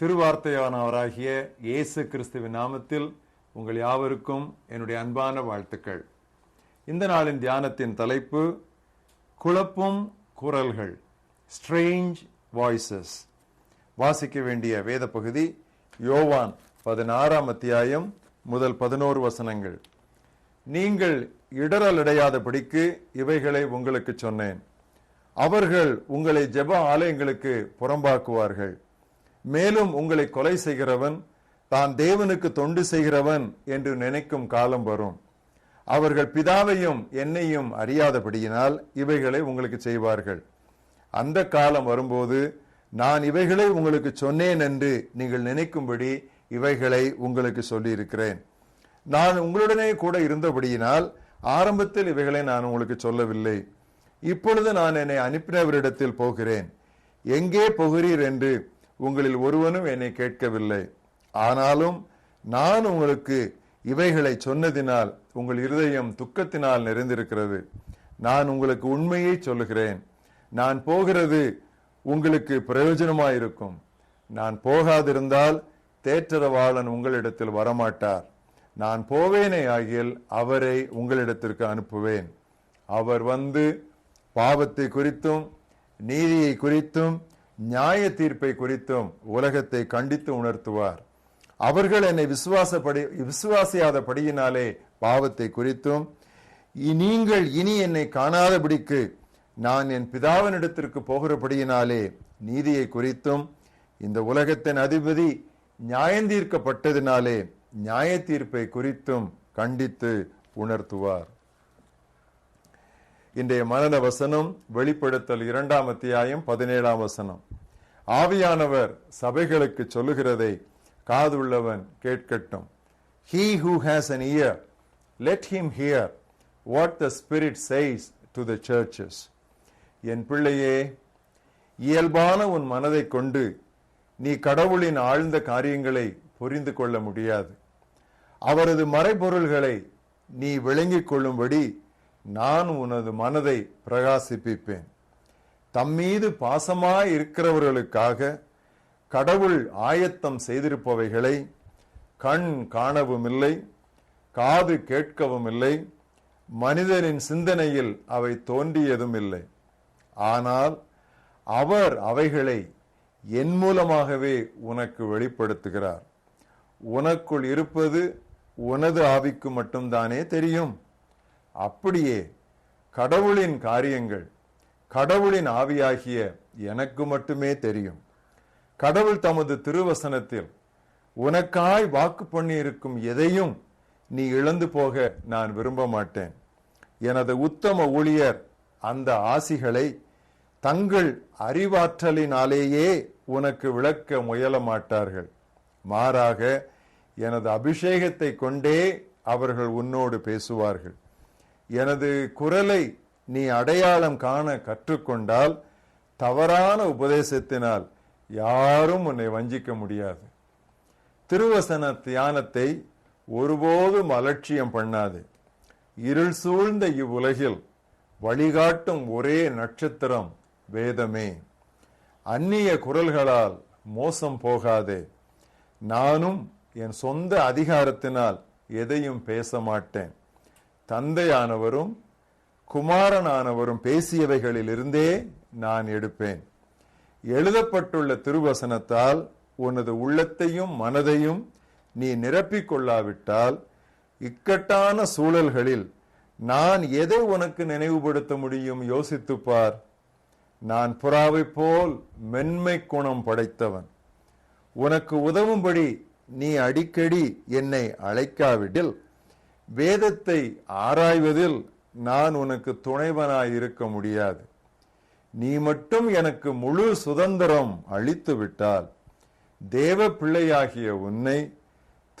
திருவார்த்தையானவராகிய இயேசு கிறிஸ்துவின் நாமத்தில் உங்கள் யாவருக்கும் என்னுடைய அன்பான வாழ்த்துக்கள். இந்த நாளின் தியானத்தின் தலைப்பு குழப்பும் குரல்கள் ஸ்ட்ரேஞ்ச் வாய்ஸஸ் வாசிக்க வேண்டிய வேத பகுதி யோவான் பதினாறாம் அத்தியாயம் முதல் பதினோரு வசனங்கள். நீங்கள் இடரலடையாதபடிக்கு இவைகளை உங்களுக்கு சொன்னேன். அவர்கள் உங்களை ஜெப ஆலயங்களுக்கு புறம்பாக்குவார்கள். மேலும் உங்களை கொலை செய்கிறவன் தான் தேவனுக்கு தொண்டு செய்கிறவன் என்று நினைக்கும் காலம் வரும். அவர்கள் பிதாவையும் என்னையும் அறியாதபடியினால் இவைகளை உங்களுக்கு செய்வார்கள். அந்த காலம் வரும்போது நான் இவைகளை உங்களுக்கு சொன்னேன் என்று நீங்கள் நினைக்கும்படி இவைகளை உங்களுக்கு சொல்லியிருக்கிறேன். நான் உங்களுடனே கூட இருந்தபடியினால் ஆரம்பத்தில் இவைகளை நான் உங்களுக்கு சொல்லவில்லை. இப்பொழுது நான் என்னை அனுப்பினவரிடத்தில் போகிறேன். எங்கே போகிறீர் என்று உங்களில் ஒருவனும் என்னை கேட்கவில்லை. ஆனாலும் நான் உங்களுக்கு இவைகளை சொன்னதினால் உங்கள் இருதயம் துக்கத்தினால் நிறைந்திருக்கிறது. நான் உங்களுக்கு உண்மையை சொல்லுகிறேன். நான் போகிறது உங்களுக்கு பிரயோஜனமாயிருக்கும். நான் போகாதிருந்தால் தேற்றரவாளன் உங்களிடத்தில் வரமாட்டார். நான் போவேனே ஆகியில் அவரை உங்களிடத்திற்கு அனுப்புவேன். அவர் வந்து பாவத்தை குறித்தும் நீதியை குறித்தும் நியாய தீர்ப்பை குறித்தும் உலகத்தை கண்டித்து உணர்த்துவார். அவர்கள் என்னை விசுவாசப்படி விசுவாசியாதபடியினாலே பாவத்தை குறித்தும் நீங்கள் இனி என்னை காணாதபடிக்கு நான் என் பிதாவினிடத்திற்கு போகிறபடியினாலே நீதியை குறித்தும் இந்த உலகத்தின் அதிபதி நியாயந்தீர்க்கப்பட்டதினாலே நியாய தீர்ப்பை குறித்தும் கண்டித்து உணர்த்துவார். இன்றைய மனத வசனம் வெளிப்படுத்தல் இரண்டாம் அத்தியாயம் பதினேழாம் வசனம். ஆவியானவர் சபைகளுக்கு சொல்லுகிறதை காதுள்ளவன் கேட்கட்டும். He who has an ear let him hear what the spirit says to the churches. என் பிள்ளையே இயல்பான உன் மனதை கொண்டு நீ கடவுளின் ஆழ்ந்த காரியங்களை புரிந்து கொள்ள முடியாது. அவரது மறைபொருள்களை நீ விளங்கிக் கொள்ளும்படி நான் உனது மனதை பிரகாசிப்பிப்பேன். தம்மீது பாசமாய் இருக்கிறவர்களுக்காக கடவுள் ஆயத்தம் செய்திருப்பவைகளை கண் காணவும் இல்லை காது கேட்கவும் இல்லை மனிதனின் சிந்தனையில் அவை தோன்றியதும் இல்லை ஆனால் அவர் அவைகளை என் மூலமாகவே உனக்கு வெளிப்படுத்துகிறார். உனக்குள் இருப்பது உனது ஆவிக்கு மட்டும்தானே தெரியும். அப்படியே கடவுளின் காரியங்கள் கடவுளின் ஆவியாகிய எனக்கு மட்டுமே தெரியும். கடவுள் தமது திருவசனத்தில் உனக்காய் வாக்கு பண்ணியிருக்கும் எதையும் நீ இழந்து போக நான் விரும்ப மாட்டேன். எனது உத்தம ஊழியர் அந்த ஆசிகளை தங்கள் அறிவாற்றலினாலேயே உனக்கு விளக்க முயல மாட்டார்கள். மாறாக எனது அபிஷேகத்தை கொண்டே அவர்கள் உன்னோடு பேசுவார்கள். எனது குரலை நீ அடையாளம் காண கற்றுக்கொண்டால் தவறான உபதேசத்தினால் யாரும் உன்னை வஞ்சிக்க முடியாது. திருவசன தியானத்தை ஒருபோதும் அலட்சியம் பண்ணாது. இருள் சூழ்ந்த இவ்வுலகில் வழிகாட்டும் ஒரே நட்சத்திரம் வேதமே. அந்நிய குரல்களால் மோசம் போகாதே. நானும் என் சொந்த அதிகாரத்தினால் எதையும் பேச மாட்டேன். தந்தையானவரும் குமாரனானவரும் பேசியவைகளிலிருந்தே நான் எடுப்பேன். எழுதப்பட்டுள்ள திருவசனத்தால் உனது உள்ளத்தையும் மனதையும் நீ நிரப்பிக் கொள்ளாவிட்டால் இக்கட்டான சூழல்களில் நான் எதை உனக்கு நினைவுபடுத்த முடியும் யோசித்துப்பார். நான் புறாவைப் போல் மென்மை குணம் படைத்தவன். உனக்கு உதவும்படி நீ அடிக்கடி என்னை அழைக்காவிடில் வேதத்தை ஆராய்வதில் நான் உனக்கு துணைவனாய் இருக்க முடியாது. நீ மட்டும் எனக்கு முழு சுதந்திரம் அளித்து விட்டால் தேவ பிள்ளையாகிய உன்னை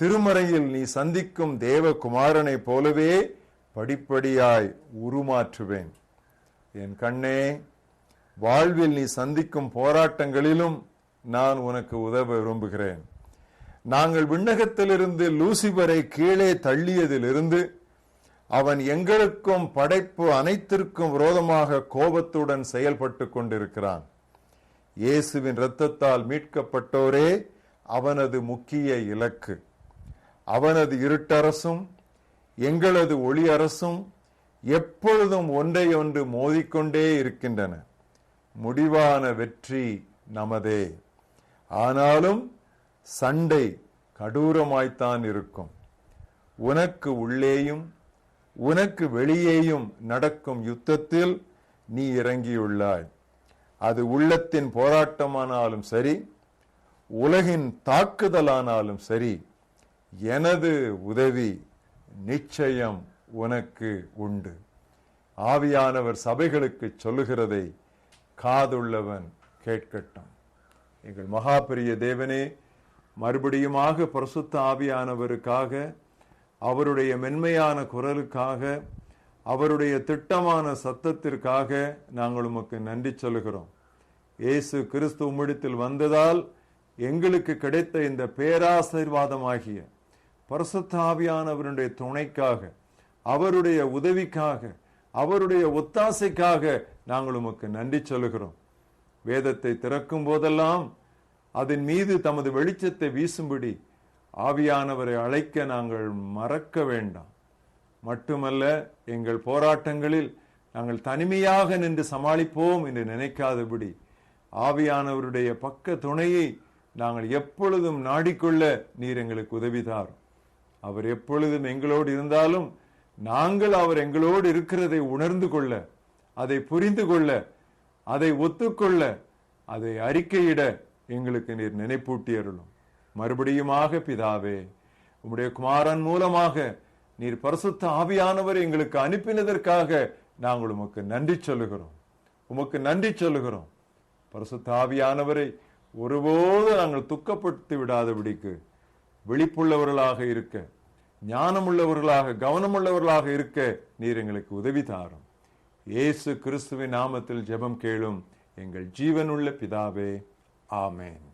திருமறையில் நீ சந்திக்கும் தேவகுமாரனைப் போலவே படிப்படியாய் உருமாற்றுவேன். என் கண்ணே வாழ்வில் நீ சந்திக்கும் போராட்டங்களிலும் நான் உனக்கு உதவ விரும்புகிறேன். நாங்கள் விண்ணகத்திலிருந்து லூசிபரை கீழே தள்ளியதிலிருந்து அவன் எங்களுக்கும் படைப்பு அனைத்திற்கும் விரோதமாக கோபத்துடன் செயல்பட்டு கொண்டிருக்கிறான். இயேசுவின் இரத்தத்தால் மீட்கப்பட்டோரே அவனது முக்கிய இலக்கு. அவனது இருட்டரசும் எங்களது ஒளி அரசும் எப்பொழுதும் ஒன்றையொன்று மோதிக்கொண்டே இருக்கின்றன. முடிவான வெற்றி நமதே. ஆனாலும் சண்டை கடூரமாய்த்தான் இருக்கும். உனக்கு உள்ளேயும் உனக்கு வெளியேயும் நடக்கும் யுத்தத்தில் நீ இறங்கியுள்ளாய். அது உள்ளத்தின் போராட்டமானாலும் சரி உலகின் தாக்குதலானாலும் சரி எனது உதவி நிச்சயம் உனக்கு உண்டு. ஆவியானவர் சபைகளுக்கு சொல்லுகிறதை காதுள்ளவன் கேட்கட்டும். எங்கள் மகாபிரிய தேவனே மறுபடியுமாக பிரசுத்த ஆவியானவருக்காக அவருடைய மென்மையான குரலுக்காக அவருடைய திட்டமான சத்தத்திற்காக நாங்கள் உமக்கு நன்றி சொல்கிறோம் இயேசு கிறிஸ்து உம்மிடத்தில் வந்ததால் எங்களுக்கு கிடைத்த இந்த பேராசீர்வாதமாகிய பரசுத்தாவியானவருடைய துணைக்காக அவருடைய உதவிக்காக அவருடைய ஒத்தாசைக்காக நாங்கள் உமக்கு நன்றி சொல்கிறோம் வேதத்தை திறக்கும் போதெல்லாம் அதன் மீது தமது வெளிச்சத்தை வீசும்படி ஆவியானவரை அழைக்க நாங்கள் மறக்க வேண்டாம். மட்டுமல்ல எங்கள் போராட்டங்களில் நாங்கள் தனிமையாக நின்று சமாளிப்போம் என்று நினைக்காதபடி ஆவியானவருடைய பக்க துணையை நாங்கள் எப்பொழுதும் நாடிக்கொள்ள நீர் எங்களுக்கு உதவிதார். அவர் எப்பொழுதும் எங்களோடு இருந்தாலும் நாங்கள் அவர் எங்களோடு இருக்கிறதை உணர்ந்து கொள்ள அதை புரிந்து கொள்ள அதை ஒத்துக்கொள்ள அதை அறிக்கையிட எங்களுக்கு நீர் நினைப்பூட்டி அருளும் மறுபடியுமாக பிதாவே உம்முடைய குமாரன் மூலமாக நீர் பரிசுத்த ஆவியானவர் எங்களுக்கு அனுப்பினதற்காக நாங்கள் உமக்கு நன்றி சொல்லுகிறோம். உமக்கு நன்றி சொல்லுகிறோம். பரிசுத்த ஆவியானவரை ஒருபோது நாங்கள் துக்கப்படுத்தி விடாதபடிக்கு விழிப்புள்ளவர்களாக இருக்க ஞானமுள்ளவர்களாக கவனமுள்ளவர்களாக இருக்க நீர் எங்களுக்கு உதவி தாரும். இயேசு கிறிஸ்துவின் நாமத்தில் ஜெபம் கேளும் எங்கள் ஜீவனுள்ள பிதாவே Amen.